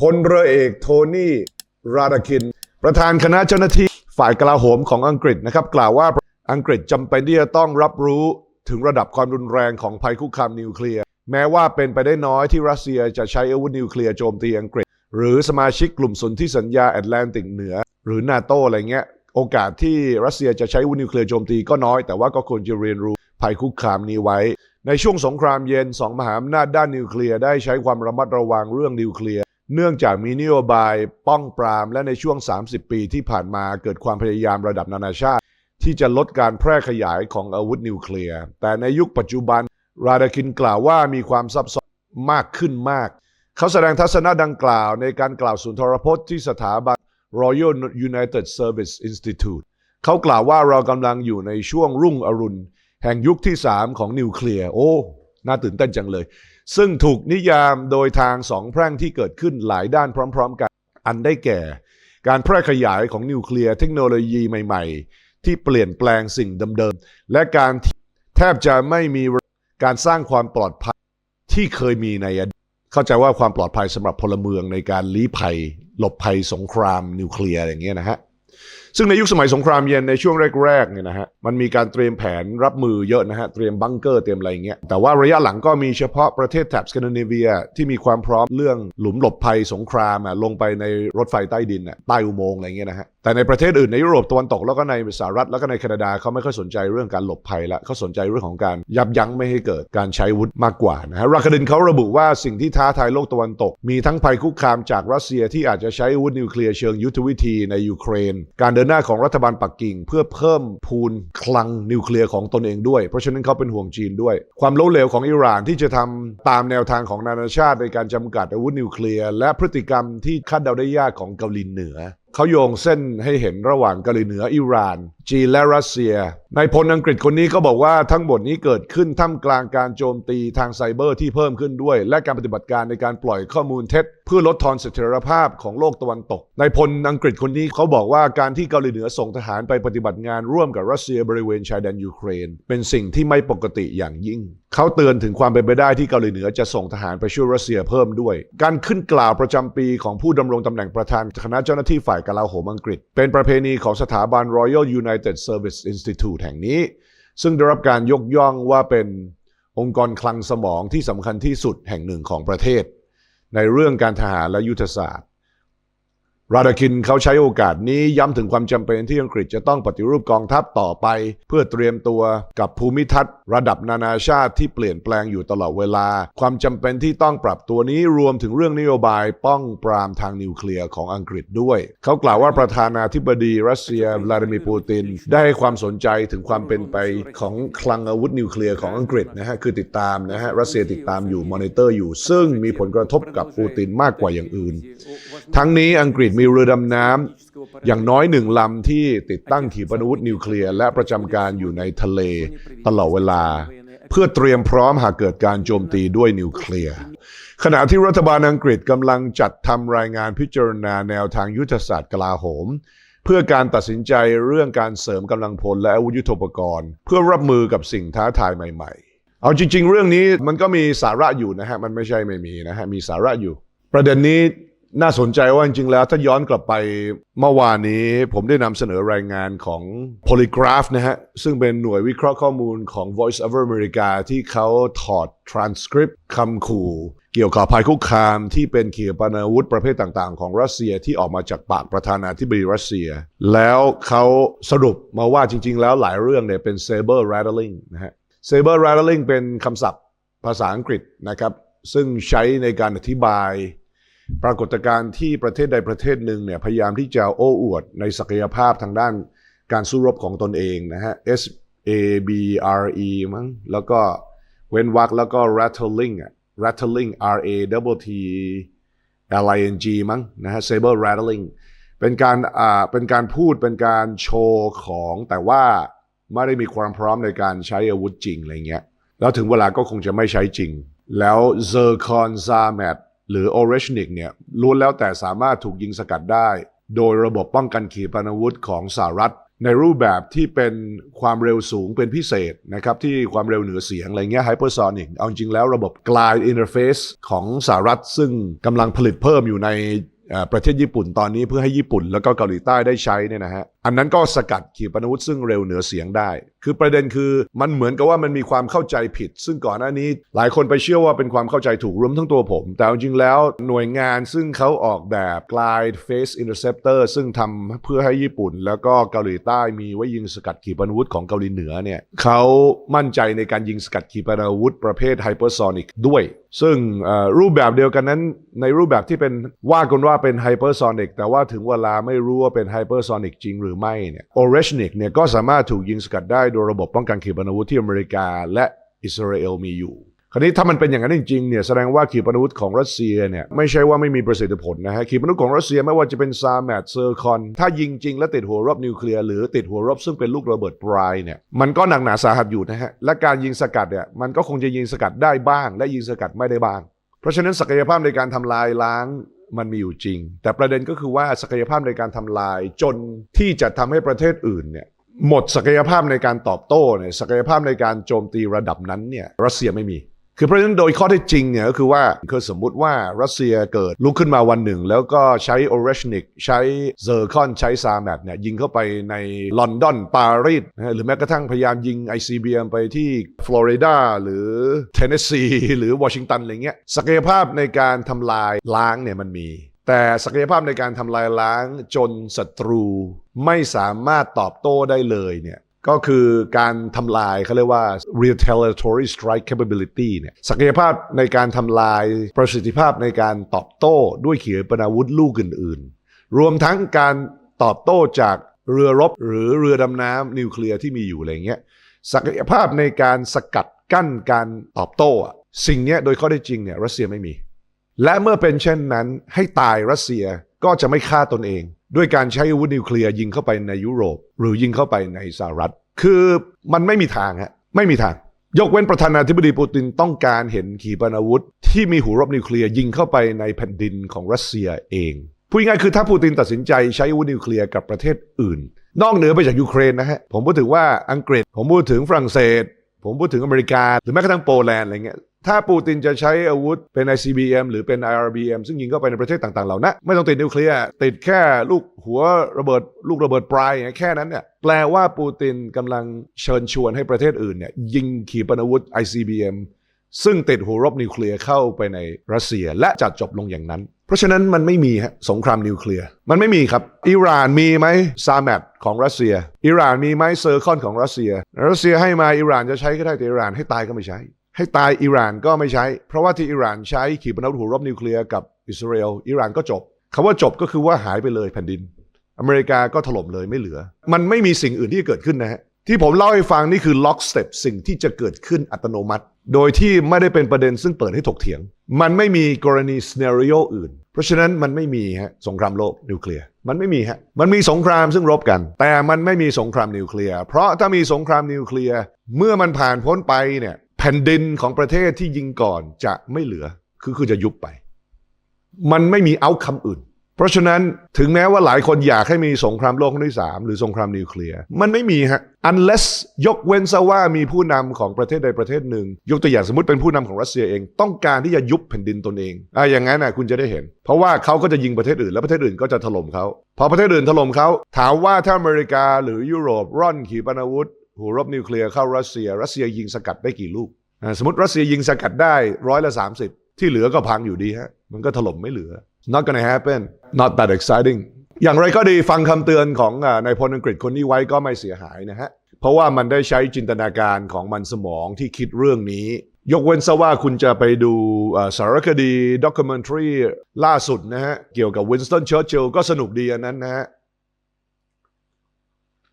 พลเรือเอกโทนี่ ราดาคิน ประธานคณะเจ้าหน้าที่ฝ่ายกลาโหมของอังกฤษนะครับ กล่าวว่าอังกฤษจำเป็นที่จะต้องรับรู้ถึงระดับความรุนแรงของภัยคุกคามนิวเคลียร์ แม้ว่าเป็นไปได้น้อยที่รัสเซียจะใช้อาวุธนิวเคลียร์โจมตีอังกฤษ หรือสมาชิกกลุ่มสนธิสัญญาแอตแลนติกเหนือ หรือนาโตอะไรเงี้ยโอกาสที่รัสเซียจะใช้อาวุธนิวเคลียร์โจมตีก็น้อยแต่ว่าก็ควรจะเรียนรู้ภัยคุกคามนี้ไว้ ในช่วงสงครามเย็นสองมหาอำนาจด้านนิวเคลียร์ได้ใช้ความระมัดระวังเรื่องนิวเคลียร์ เนื่องจากมีนโยบายป้องปรามและในช่วง 30 ปีที่ผ่านมาเกิดความพยายามระดับนานาชาติ ที่จะลดการแพร่ขยายของอาวุธนิวเคลียร์ แต่ในยุคปัจจุบัน ราดาคินกล่าวว่ามีความซับซ้อนมากขึ้นมาก เขาแสดงทัศนะดังกล่าวในการกล่าวสุนทรพจน์ที่สถาบัน Royal United Service Institute เขากล่าวว่าเรากำลังอยู่ในช่วงรุ่งอรุณ แห่งยุคที่ 3 ของนิวเคลียร์ โอ้ น่าตื่นเต้นจังเลย ซึ่งถูกนิยามโดยทางสองแพร่งที่เกิดขึ้นหลายด้านพร้อม ๆ กัน อันได้แก่ การแพร่ขยายของนิวเคลียร์เทคโนโลยีใหม่ๆ ที่เปลี่ยนแปลงสิ่งเดิมๆ และการแทบจะไม่มีการสร้างความปลอดภัยที่เคยมีในอดีตเข้าใจว่าความปลอดภัยสำหรับพลเมืองในการลี้ภัย หลบภัยสงครามนิวเคลียร์อย่างเงี้ยนะฮะ ซึ่งในยุคสมัยสงครามเย็นในช่วงแรกๆเนี่ยนะฮะมันมีการเตรียมแผนรับมือเยอะนะฮะเตรียมบังเกอร์เตรียมอะไรอย่างเงี้ยแต่ว่าระยะหลังก็มีเฉพาะประเทศแถบสแกนดิเนเวียที่มีความพร้อมเรื่องหลุมหลบภัยสงครามอะลงไปในรถไฟใต้ดินอะใต้อุโมงค์อะไรเงี้ยนะฮะแต่ในประเทศอื่นในยุโรปตะวันตกแล้วก็ในสหรัฐแล้วก็ในแคนาดาเขาไม่ค่อยสนใจเรื่องการหลบภัยละเขาสนใจเรื่องของการยับยั้งไม่ให้เกิดการใช้อาวุธมากกว่านะฮะราคาดินเขาระบุว่าสิ่งที่ท้าทายโลกตะวันตก มีทั้งภัยคุกคามจากรัสเซียที่อาจจะใช้อาวุธนิวเคลียร์เชิงยุทธวิธีในยูเครนการเดินหน้าของรัฐบาลปักกิ่ง เพื่อเพิ่มพูนคลังนิวเคลียร์ของตนเองด้วย เพราะฉะนั้นเขาเป็นห่วงจีนด้วย ความล้มเหลวของอิหร่านที่จะทำตามแนวทางของนานาชาติในการจำกัดอาวุธนิวเคลียร์และพฤติกรรมที่คาดเดาได้ยากของเกาหลีเหนือ เขาโยงเส้นให้เห็นระหว่างเกาหลีเหนืออิหร่าน จีนและรัสเซียนายพลอังกฤษคนนี้ก็บอกว่าทั้งหมดนี้เกิดขึ้นท่ามกลางการโจมตีทางไซเบอร์ที่เพิ่มขึ้นด้วย และการปฏิบัติการในการปล่อยข้อมูลเท็จ เพื่อลดทอนเสถียรภาพของโลกตะวันตกนายพลอังกฤษคนนี้เขาบอกว่าการที่เกาหลีเหนือส่งทหารไปปฏิบัติงานร่วมกับรัสเซียบริเวณชายแดนยูเครน เป็นสิ่งที่ไม่ปกติอย่างยิ่ง เขาเตือนถึงความเป็นไปได้ที่เกาหลีเหนือจะส่งทหารไปช่วยรัสเซียเพิ่มด้วย การขึ้นกล่าวประจำปีของผู้ดำรงตำแหน่งประธานคณะเจ้าหน้าที่ฝ่ายกลาโหมอังกฤษ เป็นประเพณีของสถาบัน Royal United Service Institute แห่งนี้ ซึ่งได้รับการยกย่องว่าเป็นองค์กรคลังสมองที่สำคัญที่สุดแห่งหนึ่งของประเทศ ในเรื่องการทหารและยุทธศาสตร์ ราดาคินเขาใช้โอกาสนี้ย้ำถึงความจำเป็นที่อังกฤษจะต้องปฏิรูปกองทัพต่อไป เพื่อเตรียมตัวกับภูมิทัศน์ระดับนานาชาติที่เปลี่ยนแปลงอยู่ตลอดเวลา ความจำเป็นที่ต้องปรับตัวนี้รวมถึงเรื่องนโยบายป้องปรามทางนิวเคลียร์ของอังกฤษด้วย เขากล่าวว่าประธานาธิบดีรัสเซีย วลาดิมีร์ปูติน ได้ให้ความสนใจถึงความเป็นไปของคลังอาวุธนิวเคลียร์ของอังกฤษนะฮะคือติดตามนะฮะรัสเซียติดตามอยู่มอนิเตอร์อยู่ ซึ่งมีผลกระทบกับปูตินมากกว่าอย่างอื่น ทั้งนี้อังกฤษมีเรือดำน้ำอย่างน้อยหนึ่งลำที่ติดตั้งขีปนาวุธนิวเคลียร์และประจำการอยู่ในทะเลตลอดเวลา เพื่อเตรียมพร้อมหากเกิดการโจมตีด้วยนิวเคลียร์ขณะที่รัฐบาลอังกฤษกำลังจัดทำรายงานพิจารณาแนวทางยุทธศาสตร์กลาโหม เพื่อการตัดสินใจเรื่องการเสริมกำลังพลและอาวุธยุทโธปกรณ์ เพื่อรับมือกับสิ่งท้าทายใหม่ ๆ เอาจริง ๆ เรื่องนี้มันก็มีสาระอยู่นะฮะ มันไม่ใช่ไม่มีนะฮะ มีสาระอยู่ ประเด็นนี้ น่าสนใจว่าจริงๆแล้วถ้าย้อนกลับไปเมื่อวานนี้ผมได้นำเสนอรายงานของ Polygraph นะฮะ ซึ่งเป็นหน่วยวิเคราะห์ข้อมูลของ Voice of America ที่เขาถอด transcript คำขู่ เกี่ยวกับภัยคุกคามที่เป็นขีปนาวุธประเภทต่างๆ ของรัสเซียที่ออกมาจากปากประธานาธิบดีรัสเซีย แล้วเขาสรุปมาว่าจริงๆ แล้วหลายเรื่องเนี่ยเป็น saber rattling นะฮะ saber rattling เป็นคำศัพท์ภาษาอังกฤษนะครับซึ่งใช้ในการอธิบาย ปรากฏการณ์ที่ประเทศใดประเทศหนึ่งเนี่ยพยายามที่จะโอ้อวดในศักยภาพทางด้านการสู้รบของตนเองนะฮะ S A B R E มั้งแล้วก็เว้นวรรคแล้วก็ rattling อะ rattling R A T T L I N G มั้งนะฮะ saber rattling เป็นการอ่าเป็นการพูดเป็นการโชว์ของแต่ว่าไม่ได้มีความพร้อมในการใช้อาวุธจริงอะไรเงี้ยแล้วถึงเวลาก็คงจะไม่ใช้จริง แล้วเซ หรือโอเรชนิกเนี่ยล้วนแล้วแต่สามารถถูกยิงสกัดได้ โดยระบบป้องกันขีปนาวุธของสหรัฐ ในรูปแบบที่เป็นความเร็วสูงเป็นพิเศษนะครับที่ความเร็วเหนือเสียงอะไรเงี้ยไฮเปอร์ซอนิกเอาจริงแล้วระบบ glide interface ของสหรัฐ ซึ่งกำลังผลิตเพิ่มอยู่ใน ประเทศญี่ปุ่นตอนนี้เพื่อให้ญี่ปุ่นแล้วก็เกาหลีใต้ได้ใช้เนี่ยนะฮะอันนั้นก็สกัดขีปนาวุธซึ่งเร็วเหนือเสียงได้ คือประเด็นคือมันเหมือนกับว่ามันมีความเข้าใจผิด ซึ่งก่อนหน้านี้ หลายคนไปเชื่อว่าเป็นความเข้าใจถูกรวมทั้งตัวผม แต่จริงแล้วหน่วยงานซึ่งเขาออกแบบ glide phase interceptor ซึ่งทำเพื่อให้ญี่ปุ่น แล้วก็เกาหลีใต้มีไว้ยิงสกัดขีปนาวุธของเกาหลีเหนือเนี่ยเขามั่นใจในการยิงสกัดขีปนาวุธประเภท hypersonic ด้วย ซึ่งรูปแบบเดียวกันนั้นในรูปแบบที่เป็นว่ากันว่าาเป็น hypersonic แต่ว่าถึงเวลาไม่รู้ว่าเป็น hypersonic จริงหรือไม่เนี่ย Oreshnik เนี่ยก็สามารถถูกยิงสกัดได้โดยระบบป้องกันขีปนาวุธที่อเมริกาและอิสราเอลมีอยู่คราวนี้ถ้ามันเป็นอย่างนั้นจริงๆเนี่ยแสดงว่าขีปนาวุธของรัสเซียเนี่ยไม่ใช่ว่าไม่มีประสิทธิผลนะฮะขีปนาวุธของรัสเซียไม่ว่าจะเป็นซาแมดเซอร์คอน ถ้ายิงจริงแล้วติดหัวรบนิวเคลียร์หรือติดหัวรบซึ่งเป็นลูกระเบิดปลายเนี่ยมันก็หนักหนาสาหัสอยู่นะฮะและการยิงสกัดเนี่ยมันก็คงจะยิงสกัดได้บ้าง และยิงสกัดไม่ได้บ้าง เพราะฉะนั้นศักยภาพในการทำลายล้าง มันมีอยู่จริง แต่ประเด็นก็คือว่าศักยภาพในการทำลายจนที่จะทำให้ประเทศอื่นเนี่ยหมดศักยภาพในการตอบโต้เนี่ยศักยภาพในการโจมตีระดับนั้นเนี่ยรัสเซียไม่มี คือเพราะฉะนั้นโดยข้อเท็จจริงเนี่ยก็คือว่าคือสมมุติว่ารัสเซียเกิดลุกขึ้นมาวันหนึ่ง แล้วก็ใช้โอเรชนิกใช้เซอร์คอนใช้ซาแมดเนี่ยยิงเข้าไปในลอนดอนปารีสนะหรือแม้กระทั่งพยายามยิง ICBM ไปที่ฟลอริดาหรือเทนเนสซีหรือวอชิงตันอะไรเงี้ยศักยภาพในการทำลายล้างเนี่ยมันมี แต่ศักยภาพในการทำลายล้างจนศัตรูไม่สามารถตอบโต้ได้เลยเนี่ย ก็คือการทำลายเขาเรียกว่า retaliatory strike capability เนี่ยศักยภาพในการทำลายประสิทธิภาพในการตอบโต้ด้วยขีปนาวุธลูกอื่น ๆ รวมทั้งการตอบโต้จากเรือรบหรือเรือดำน้ำนิวเคลียร์ที่มีอยู่อะไรเงี้ยศักยภาพในการสกัดกั้นการตอบโต้อะสิ่งเนี้ยโดยข้อได้จริงเนี่ยรัสเซียไม่มี และเมื่อเป็นเช่นนั้นให้ตายรัสเซียก็จะไม่ฆ่าตนเอง ด้วยการใช้อาวุธนิวเคลียร์ยิงเข้าไปในยุโรป หรือยิงเข้าไปในสหรัฐ คือมันไม่มีทางฮะไม่มีทาง ยกเว้นประธานาธิบดีปูตินต้องการเห็นขีปนาวุธ ที่มีหูรบนิวเคลียร์ยิงเข้าไปในแผ่นดินของรัสเซียเองพูดง่ายคือถ้าปูตินตัดสินใจใช้อาวุธนิวเคลียร์กับประเทศอื่น นอกเหนือไปจากยูเครนนะฮะผมพูดถึงว่าอังกฤษ ผมพูดถึงฝรั่งเศส ผมพูดถึงอเมริกา หรือแม้กระทั่งโปแลนด์อะไรเงี้ย ถ้าปูตินจะใช้อาวุธเป็น ICBM หรือเป็น IRBM ซึ่งยิงเข้าไปในประเทศต่างๆ เหล่านั้นไม่ต้องติดนิวเคลียร์ติดแค่ลูกหัวระเบิด ลูกระเบิดปลายอย่างแค่นั้นเนี่ยแปลว่าปูตินกำลังเชิญชวนให้ประเทศอื่นเนี่ยยิงขีปนาวุธ ICBM ซึ่งติดหัวรบนิวเคลียร์เข้าไปในรัสเซียและจัดจบลงอย่างนั้น เพราะฉะนั้นมันไม่มีฮะสงครามนิวเคลียร์มันไม่มีครับ อิหร่านมีไหมซาแมดของรัสเซีย อิหร่านมีไหมเซอร์คอนของรัสเซีย รัสเซียให้มาอิหร่านจะใช้ก็ได้แต่อิหร่านให้ตายก็ไม่ใช้ ให้ตายอิหร่านก็ไม่ใช้ เพราะว่าที่อิหร่านใช้ขีปนาวุธหัวรบนิวเคลียร์กับอิสราเอลอิหร่านก็จบคำว่าจบก็คือว่าหายไปเลยแผ่นดิน อเมริกาก็ถล่มเลยไม่เหลือ มันไม่มีสิ่งอื่นที่จะเกิดขึ้นนะฮะที่ผมเล่าให้ฟังนี่คือล็อกสเต็ปสิ่งที่จะเกิดขึ้นอัตโนมัติ โดยที่ไม่ได้เป็นประเด็นซึ่งเปิดให้ถกเถียง มันไม่มีกรณีซีนารีโออื่น เพราะฉะนั้นมันไม่มีฮะสงครามโลกนิวเคลียร์มันไม่มีฮะมันมีสงครามซึ่งรบกัน แต่มันไม่มีสงครามนิวเคลียร์เพราะถ้ามีสงครามนิวเคลียร์เมื่อมันผ่านพ้นไปเนี่ย ผ่นดินของประเทศที่ยิงก่อนจะไม่เหลือ คือคือจะยุบไป มันไม่มีเอาคำอื่น เพราะฉะนั้นถึงแม้ว่าหลายคนอยากให้มีสงครามโลกครั้งที่สามหรือสงครามนิวเคลียร์ มันไม่มีฮะ unless ยกเว้นซะว่ามีผู้นำของประเทศใดประเทศหนึ่ง ยกตัวอย่างสมมติเป็นผู้นำของรัสเซียเอง ต้องการที่จะยุบแผ่นดินตนเองอะอย่างนั้นนะคุณจะได้เห็น เพราะว่าเขาก็จะยิงประเทศอื่น แล้วประเทศอื่นก็จะถล่มเขาพอประเทศอื่นถล่มเขาถามว่าถ้าอเมริกาหรือยุโรปร่อนขีปนาวุธ หัวรบนิวเคลียร์เข้ารัสเซีย รัสเซียยิงสกัดได้กี่ลูก สมมติรัสเซียยิงสกัดได้ร้อยละสามสิบที่เหลือก็พังอยู่ดีฮะ มันก็ถล่มไม่เหลือ not gonna happen not that exciting อย่างไรก็ดีฟังคำเตือนของนายพลอังกฤษคนนี้ไว้ก็ไม่เสียหายนะฮะ เพราะว่ามันได้ใช้จินตนาการของมันสมองที่คิดเรื่องนี้ ยกเว้นซะว่าคุณจะไปดูสารคดีด็อกิเมนทรีล่าสุดนะฮะ เกี่ยวกับวินสตันเชอร์ชิลก็สนุกดีอันนั้นนะฮะ